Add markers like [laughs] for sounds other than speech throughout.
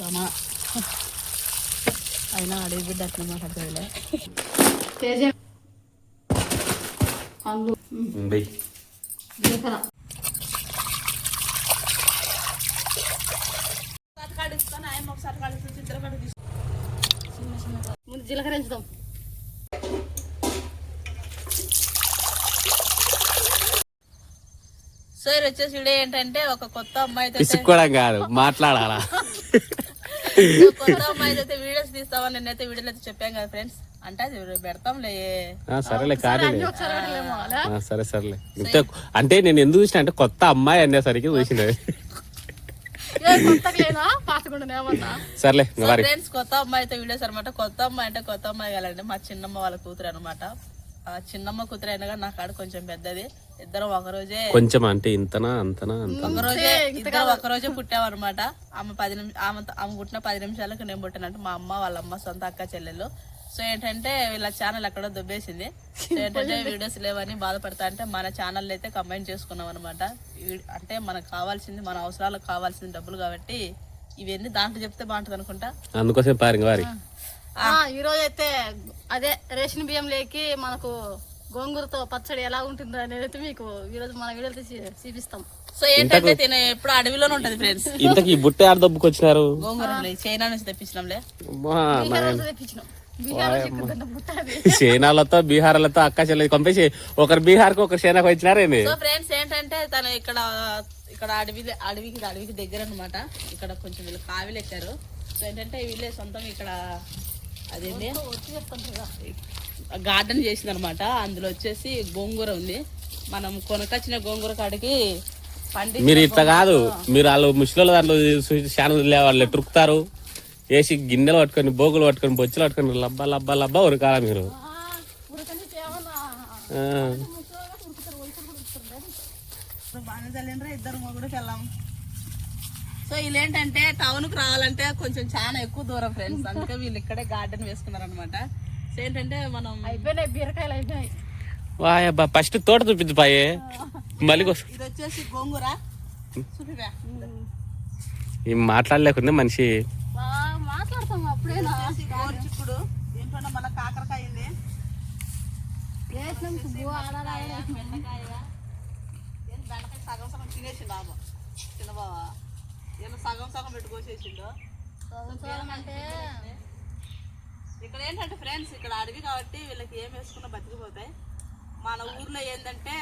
అమ్మా అయినా అడిగి బిడ్డ అట్లా తేజ. జీలకర్ర ముందు జీలకర్ర ఎంచుదాం సార్ వచ్చేసి వీడియో ఏంటంటే ఒక కొత్త అమ్మాయితో అయితే- పిసుక్కోవడం కాదు మాట్లాడాలా? [laughs] [laughs] అయితే వీడియోస్ వీడియోలో అయితే చెప్పాం కదా ఫ్రెండ్స్. అంటే పెడతాంలే. సరేలే సరే సరేలే. అంటే నేను ఎందుకు చూసిన అంటే కొత్త అమ్మాయి అనేసరికి చూసిన. సర్లే ఫ్రెండ్స్ కొత్త అమ్మాయితో వీడియోస్ అనమాట. కొత్త అమ్మాయి అంటే కొత్త అమ్మాయి కలండి మా చిన్నమ్మ వాళ్ళ కూతురు అనమాట. చిన్నమ్మ కూతురు అయినా కానీ నా కాడ కొంచెం పెద్దది. ఇద్దరం ఒక రోజే కొంచెం అంటే ఇంతనా అంతనా అంత ఒక రోజే ఇద్దరు ఒక రోజే పుట్టామన్నమాట. ఆమె పది నిమిషం ఆమె ఆమె పుట్టిన పది నిమిషాలకు నేను పుట్టినట్టు మా అమ్మ వాళ్ళ అమ్మ సొంత అక్క చెల్లెలు సో ఏంటంటే వీళ్ళ ఛానల్ ఎక్కడో దుబ్బేసింది. సో ఏంటంటే వీడియోస్ లేవని బాధపడతా అంటే మన ఛానల్ అయితే కంబైన్ చేసుకున్నాం అనమాట అంటే మనకు కావాల్సింది మన అవసరాలకు కావాల్సింది డబ్బులు కాబట్టి ఇవన్నీ దాంట్లో చెప్తే బాగుంటుంది అనుకుంటా అందుకోసం పారు ఇంక వారి ఈ రోజు అయితే అదే రేషన్ బియ్యం లేకి మనకు గోంగూరతో పచ్చడి ఎలా ఉంటుందో అనేది అయితే మీకు ఈ రోజు మన వీడియోలో తీసి చూపిస్తాం. సో ఏంటంటే తిన ఎప్పుడు అడవిలోనే ఉంటది ఫ్రెండ్స్ ఇంతకి బుట్ట ఆడ దబ్బుకి వచ్చినారు గోంగూర చైనా నుంచి తెప్పించినాంలే. తెప్పించినాం. బీహార్ చిక్కుతున్న బుట్ట అది. చైనాలతో బీహార్లతో అక్క చెల్లెలు పంపేసి ఒకరు బీహార్కి ఒకరు చైనాకి వచ్చినారేంది సో ఫ్రెండ్స్ ఏంటంటే తను ఇక్కడ ఇక్కడ అడవి అడవికి అడవికి దగ్గర అనమాట ఇక్కడ కొంచెం వీళ్ళు కావిలు ఎక్కారు సో ఏంటంటే వీళ్ళే సొంతం ఇక్కడ అదేంటి వచ్చి చెప్తాను కదా గార్డెన్ చేసింది అనమాట అందులో వచ్చేసి గోంగూర ఉంది. మనం కొనుకొచ్చిన గోంగూర కాడికి పండి మీరు ఇట్లా కాదు. మీరు వాళ్ళు ముసలి దాంట్లో ఛానల్ వాళ్ళు ఎట్టురుకుతారు వేసి గిన్నెలు పట్టుకొని బోగులు పట్టుకొని బొచ్చులు పట్టుకొని లబ్బా లబ్బా లబ్బా ఉరకాల మీరు? ఇద్దరు మొగుడు వెళ్ళాం. సో వీళ్ళు ఏంటంటే టౌన్కు రావాలంటే కొంచెం చాలా ఎక్కువ దూరం ఫ్రెండ్స్ అందుకే వీళ్ళు ఇక్కడే గార్డెన్ వేసుకున్నారు అనమాట సో ఏంటంటే మనం అయిపోయినాయి బీరకాయలు అయిపోయినాయి. వాయబ్బా ఫస్ట్ తోట చూపించు పాయే మళ్ళీ ఇది వచ్చేసి గోంగూర. ఏం మాట్లాడలేకుండా మనిషి. మాట్లాడతాం అప్పుడేనా గోరు చిక్కుడు దీంట్లో మళ్ళీ కాకరకాయ ఉంది. బెండకాయ. సగం సగం తినేసి బాబు. చిన్న బావా ఏమో సగం సగం పెట్టుకోసేసిండు అంటే ఇక్కడ ఏంటంటే ఫ్రెండ్స్ ఇక్కడ అడవి కాబట్టి వీళ్ళకి ఏం వేసుకున్నా బతికిపోతాయి. మన ఊర్లో ఏంటంటే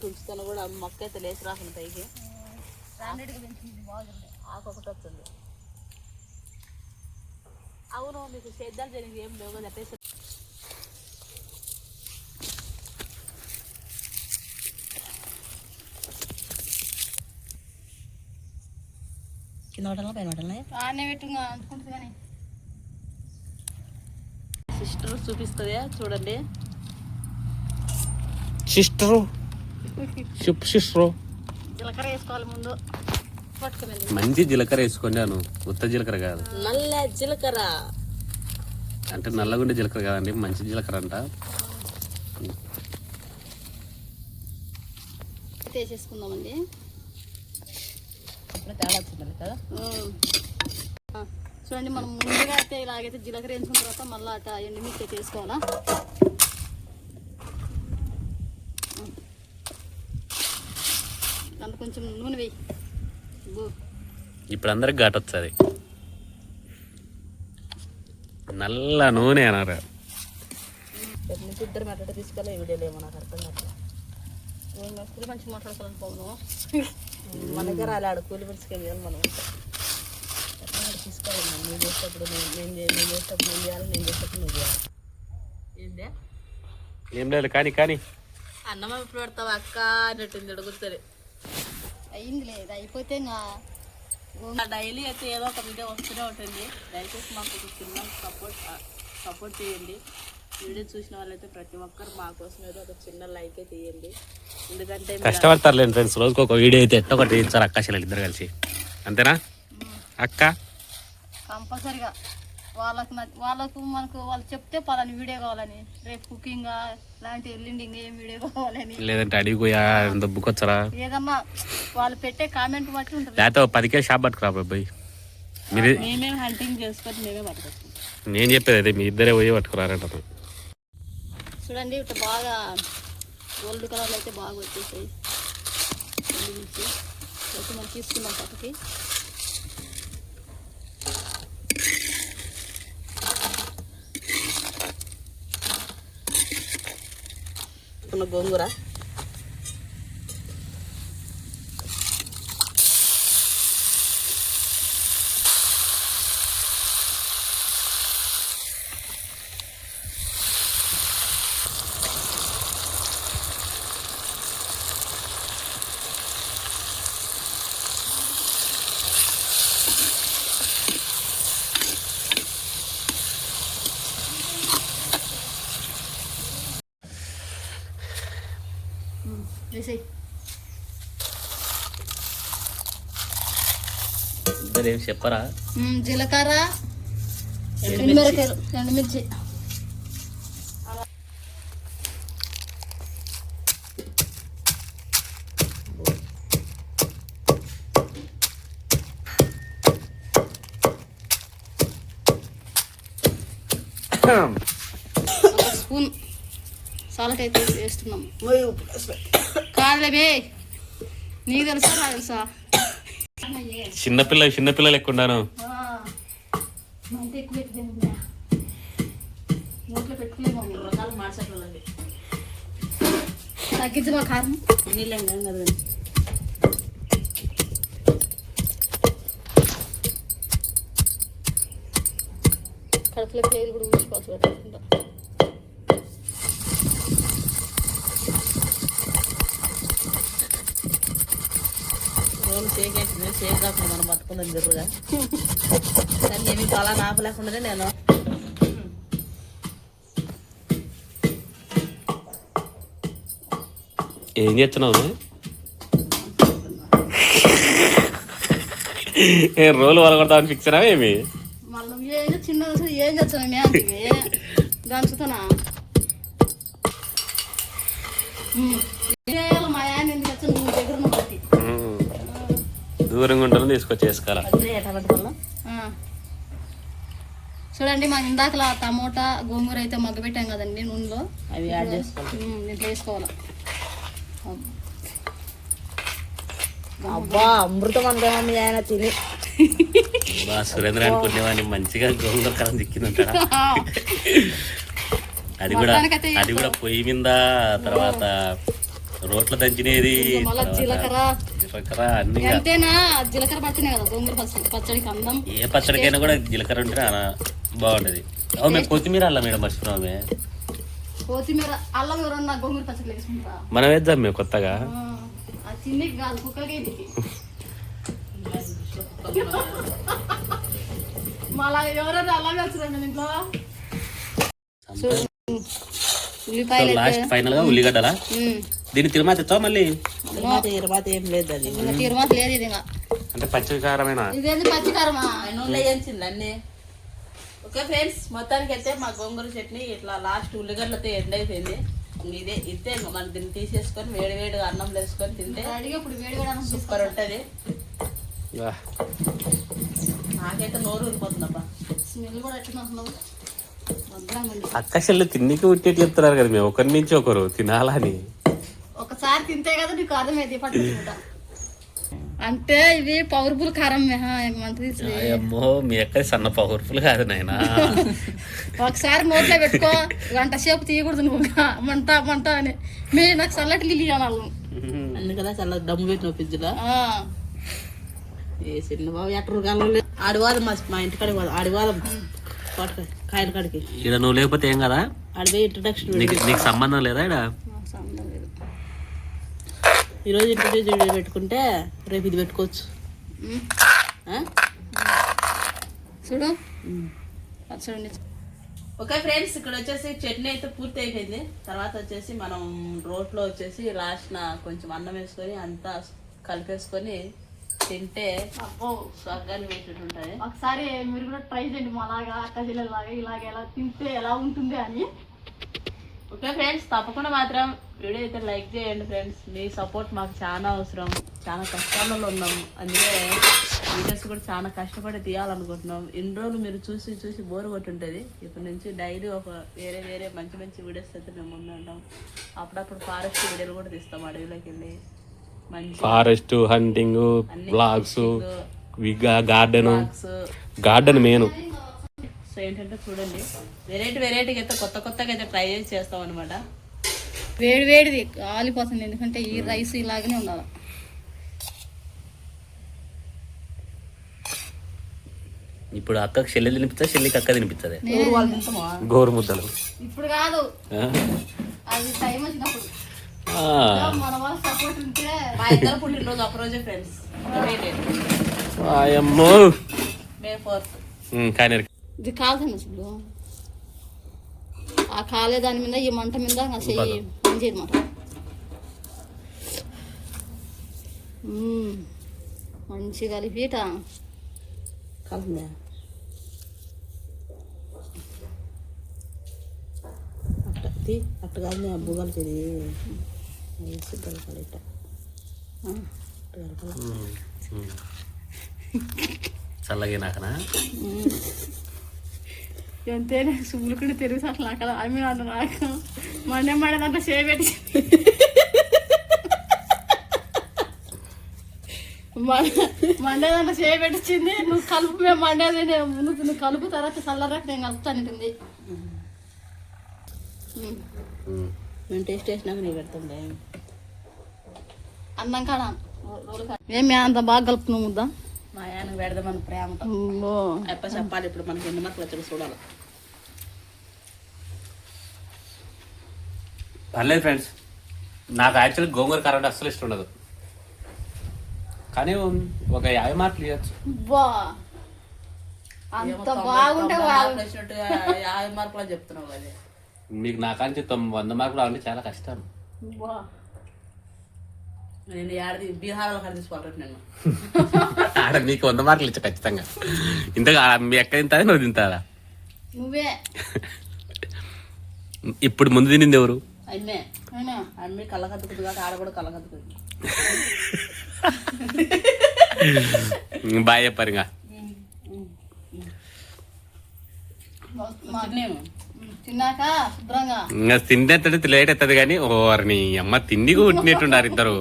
తుంచుతాను కూడా మొక్క అయితే లేచి రాకుండా పైకి. బ్రాండెడ్గా పెంచింది బాగుంది. ఆకు ఒకటి వస్తుంది. అవును మీకు సేద్యాలు జరిగింది ఏం లేవు కదా కింద హోటల్ పైన పెట్టుగా అనుకుంటుంది కానీ. సిస్టర్ చూపిస్తుంది చూడండి. సిస్టరు? చెప్పు సిస్టరు. జీలకర్ర వేసుకోవాలి ముందు. మంచి జీలకర్ర వేసుకున్నాను. ఉత్త జీలకర్ర కాదు. నల్ల జీలకర్ర. అంటే నల్లగుండే జీలకర్ర కాదండి మంచి జీలకర్ర అంట. వేసేసుకుందామండి అప్పుడు తేడా వచ్చింది కదా? చూడండి మనం ముందుగా అయితే ఇలాగైతే జీలకర్ర వేసుకున్న తర్వాత మళ్ళీ అట ఎండుమిర్చి అయితే వేసుకోవాలా దాంట్లో కొంచెం నూనె వేయి. ఇప్పుడు అందరికి ఘాట్ వస్తుంది. నల్ల నూనె అన్నారు. ఎప్పటి నుంచి ఇద్దరు మెట్ట తీసుకెళ్ళి వీడియోలు ఏమో నాకు అర్థం కాదు మంచి మాట్లాడుకోవాలని పోను మన దగ్గర అలా ఆడ కూలి పిలుచుకెళ్ళి మనం. తీసుకోవాలి నువ్వు చేసేటప్పుడు నేను నేను నేను చేసేటప్పుడు నేను చేయాలి నేను చేసేటప్పుడు నువ్వు చేయాలి. ఏందే ఏం లేదు కానీ కానీ. అన్నం ఎప్పుడు పెడతావు అక్క అన్నట్టుంది అడుగుతుంది అయింది లేదు అయిపోతే ఇంకా డైలీ అయితే ఏదో ఒక వీడియో వస్తూనే ఉంటుంది. దయచేసి మాకు ఒక చిన్న సపోర్ట్ సపోర్ట్ చేయండి. వీడియో చూసిన వాళ్ళైతే ప్రతి ఒక్కరు మా కోసం ఏదో ఒక చిన్న లైక్ అయితే ఇవ్వండి ఎందుకంటే మీరు కష్టపడతారులేండి ఫ్రెండ్స్ రోజుకి ఒక వీడియో అయితే ఎట్టో ఒకటి ఇచ్చారు అక్క చెల్లెలు ఇద్దరు కలిసి. అంతేనా? అక్క? కంపల్సరిగా వాళ్ళకు వాళ్ళకు మనకు వాళ్ళు చెప్తే పలాని వీడియో కావాలని. రేపు కుకింగ్ లాంటి ఎల్లుండి ఏం వీడియో కావాలని. లేదంటే అడిగి పోయా ఎంత బుక్ వచ్చరా ఏదన్నా వాళ్ళు పెట్టే కామెంట్ బట్టి ఉంటుంది. లేకపోతే పదికే షాప్ పట్టుకురా బాబాయ్ మీరు మేమేం హంటింగ్ చేసుకొని మేమే పట్టుకొస్తాం నేను చెప్పేది అదే మీ ఇద్దరే పోయి పట్టుకురారంట చూడండి ఇట్లా బాగా గోల్డ్ కలర్లో అయితే బాగా వచ్చేసాయి. ఎండుమిర్చి అయితే మనం తీసుకున్నాం పక్కకి. ఇప్పుడు గోంగూర. ఏం చెప్పరా? జీలకర్ర ఎండుమిరకాయలు ఎండుమిర్చి. స్పూన్ సాల్ట్ అయితే వేస్తున్నాం. కాదులే నీకు తెలుసా నాకు తెలుసా? చిన్నపిల్ల చిన్నపిల్లలు మార్చట్లేదు తగ్గించమా కారం? నీళ్ళు కాదు. కడుపులో పేరు కూడా ఊసిపోవచ్చు పెట్టకుండా రోజు షేక్ అవుతుంది షేక్ కాకుండా మనం పట్టుకున్నాం జరుగా కానీ ఏమి నాపలేకుండానే నేను. ఏం చేస్తున్నావు? ఏ రోలు వలగొడతామని ఫిక్స్ అయినా ఏమి? చిన్న ఏం చేస్తాను మే దూరంగా ఉంటుంది తీసుకొచ్చి వేసుకోవాలా. చూడండి మనం ఇందాకలా టమోటా గోంగూర అయితే మగ్గబెట్టాం కదండి నూనెలో. అవి యాడ్ చేసుకోవాలి. దీంట్లో వేసుకోవాలి. అబ్బా అమృతం అందేమో మీ ఆయన తిని. బా సురేంద్ర అనుకునేవాడిని మంచిగా గోంగూర కాలం చిక్కిందంటాడా? అది కూడా అది కూడా పొయ్యి మీద తర్వాత రోట్ల దంచినేది జీలకర్ర జీలకర్ర అన్ని అంతేనా జీలకర్ర కదా గోంగూర పచ్చడి పచ్చడికి అందం ఏ పచ్చడికైనా కూడా జీలకర్ర ఉంటే బాగుంటది అవు మేము కొత్తిమీర అల్లం మేడం మర్చిపోయామే కొత్తిమీర అల్లం ఎవరన్నా గోంగూర పచ్చడి వేసుకుంటా మనం వేద్దాం మేము కొత్తగా. కాదు మళ్ళా ఎవరైనా అల్లం ఇంట్లో? ఉల్లిపాయలు లాస్ట్ ఫైనల్గా ఉల్లిగడ్డలా? తిరుమల తెచ్చావా మళ్ళీ? ఇరువాత ఏం లేదు అది. తిరుమత లేదు ఇది అంటే పచ్చికారమైన? ఇదేంది పచ్చికారమా? నూనెలో వేయించింది అన్ని? ఓకే ఫ్రెండ్స్ మొత్తానికి అయితే మా గోంగూర చట్నీ ఇట్లా లాస్ట్ ఉల్లిగడ్డలతో ఎండ్ అయిపోయింది. ఇదే ఇదే మనం దీన్ని తీసేసుకొని వేడి వేడిగా అన్నం వేసుకొని తింటే అడిగి ఇప్పుడు వేడి వేడి అన్నం సూపర్ ఉంటుంది. వా. నాకైతే నోరు ఊరిపోతుందబ్బా. స్మెల్ కూడా ఎట్లా అక్క చెల్లి తిన్నికి ఉట్టేటి చెప్తున్నారు కదా మేము ఒకరి నుంచి ఒకరు తినాలని. ఒకసారి తింటే కదా నీకు అర్థమైంది పట్టుకుంటా. అంటే ఇది పవర్ఫుల్ కారం అమ్మో మీ అక్క సన్న పవర్ఫుల్ కాదు నాయనా. ఒకసారి నోట్లో పెట్టుకో గంట సేపు తీయకూడదు నువ్వు. మంట మంట అని. మీరు నాకు చల్లటి నీళ్ళు ఇవ్వాలి అందుకనే చాలా దమ్ము పెట్టిన ఫ్రిడ్జ్లో. ఏ చిన్న బాబు ఎక్కడ కాలం ఆడివాదం మా మా ఇంటికాడికి పోదాం ఆడివాదం. కాయల కాడికి. ఇక్కడ నువ్వు లేకపోతే ఏం కదా? ఆడిపోయి ఇంట్రడక్షన్ నీకు నీకు సంబంధం లేదా ఇక్కడ ఈరోజు వీడియో పెట్టుకుంటే రేపు ఇది పెట్టుకోవచ్చు? చూడు. చూడండి. ఓకే ఫ్రెండ్స్ ఇక్కడ వచ్చేసి చట్నీ అయితే పూర్తి అయిపోయింది. తర్వాత వచ్చేసి మనం రోట్లో వచ్చేసి లాస్ట్న కొంచెం అన్నం వేసుకొని అంతా కలిపేసుకొని తింటే అబ్బో. స్వర్గాన్ని వేసినట్టు ఉంటుంది ఒకసారి మీరు కూడా ట్రై చేయండి మాలాగా అక్క చెల్లెలాగా ఇలాగ ఎలా తింటే ఎలా ఉంటుంది అని. ఓకే ఫ్రెండ్స్ తప్పకుండా మాత్రం వీడియో అయితే లైక్ చేయండి ఫ్రెండ్స్. మీ సపోర్ట్ మాకు చాలా అవసరం. చాలా కష్టాలలో ఉన్నాం. అందుకే వీడియోస్ కూడా చాలా కష్టపడి తీయాలనుకుంటున్నాం. ఇన్ని రోజులు మీరు చూసి చూసి బోర్ కొట్టుంటుంది. ఇప్పటి నుంచి డైలీ ఒక వేరే వేరే మంచి మంచి వీడియోస్ అయితే మేము ముందు ఉంటాం. అప్పుడప్పుడు ఫారెస్ట్ వీడియోలు కూడా తీస్తాం అడవిలోకి వెళ్ళి. మంచి forest hunting blogs garden. Garden main so ఏంటంటే చూడండి వెరైటీ వెరైటీగా అయితే కొత్త కొత్తగా అయితే ట్రై చేసి చేస్తాం అనమాట వేడి వేడిది కాలిపోతుంది ఎందుకంటే ఈ రైస్ ఇలాగనే ఉండాలి. ఇప్పుడు అక్కకి చెల్లి తినిపిస్తా చెల్లికి అక్క తినిపిస్తుంది. గోరు ముద్దలు. ఇప్పుడు కాదు. ఆ? అది టైం వచ్చినప్పుడు. ఆ. మన వాళ్ళ సపోర్ట్ ఉంటే మా ఇద్దరు పుట్టినరోజు ఒక రోజే ఫ్రెండ్స్ ఫోర్త్ కానీ ఇది కాల్సింది అసలు ఆ కాలే దాని మీద ఈ మంట మీద చెయ్యి మంచి అనమాట మంచి కలిపిట కలిసిందా అట్ట తీ అట్ట కాదు అబ్బు కలిసేది వేసి కలపాలి ఇట్ట ఎంతైనా సుబ్బులు కూడా తెలుసు అసలు అక్కడ అమ్మి అన్న నాకు. మండే మండే దాంట్లో చేయబెట్టి మండే దాంట్లో చేయబెట్టించింది నువ్వు కలుపు మేము మండేది నేను ముందు నువ్వు కలుపు తర్వాత చల్లరాక నేను కలుపుతాను ఉంటుంది మేము టేస్ట్ చేసినాక నీకు పెడుతుండే అన్నం కాడ. ఏమి అంత బాగా కలుపుతున్నావు ముద్ద? మా ఆయనకు పెడదామని ప్రేమతో. అమ్మో. ఎప్ప చెప్పాలి ఇప్పుడు మనకి ఎన్ని మార్కులు వచ్చాడు చూడాలి. పర్లేదు ఫ్రెండ్స్. నాకు యాక్చువల్లీ గోంగూర కరెంట్ అస్సలు ఇష్టం ఉండదు. కానీ ఒక యాభై మార్కులు ఇవ్వచ్చు. అంత బాగుంటే యాభై మార్కులు అని చెప్తున్నావు మీకు నా కాంచి తొమ్మిది వంద మార్కులు రావాలంటే చాలా కష్టం. నేను ఏడాది బీహార్లో కలిసి తీసుకోవాలి నేను ఆడ నీకు వంద మార్కులు ఇచ్చా ఖచ్చితంగా. ఇంతగా మీ ఎక్క తింటారా నువ్వు తింటారా నువ్వే. ఇప్పుడు ముందు తినింది ఎవరు? అమ్మే. అమ్మి ఆడ కూడా బాగా చెప్పారు ఇంకా. తిన్నాక శుభ్రంగా. ఇంకా తిండి ఎంత లేట్ అవుతుంది కానీ ఓర్ని అమ్మ తిండి కుట్టినట్టున్నారు ఇద్దరు.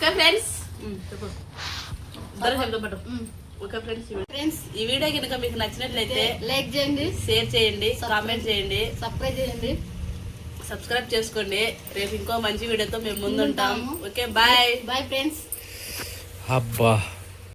Okay friends okay friends friends ఈ వీడియో కనుక మీకు నచ్చినట్లయితే లైక్ చేయండి. షేర్ చేయండి కామెంట్ చేయండి. సబ్స్క్రైబ్ చేయండి. సబ్స్క్రైబ్ చేసుకోండి. రేపు ఇంకో మంచి వీడియోతో మేము ముందుంటాం. ఓకే బాయ్ బాయ్ ఫ్రెండ్స్ అబ్బా.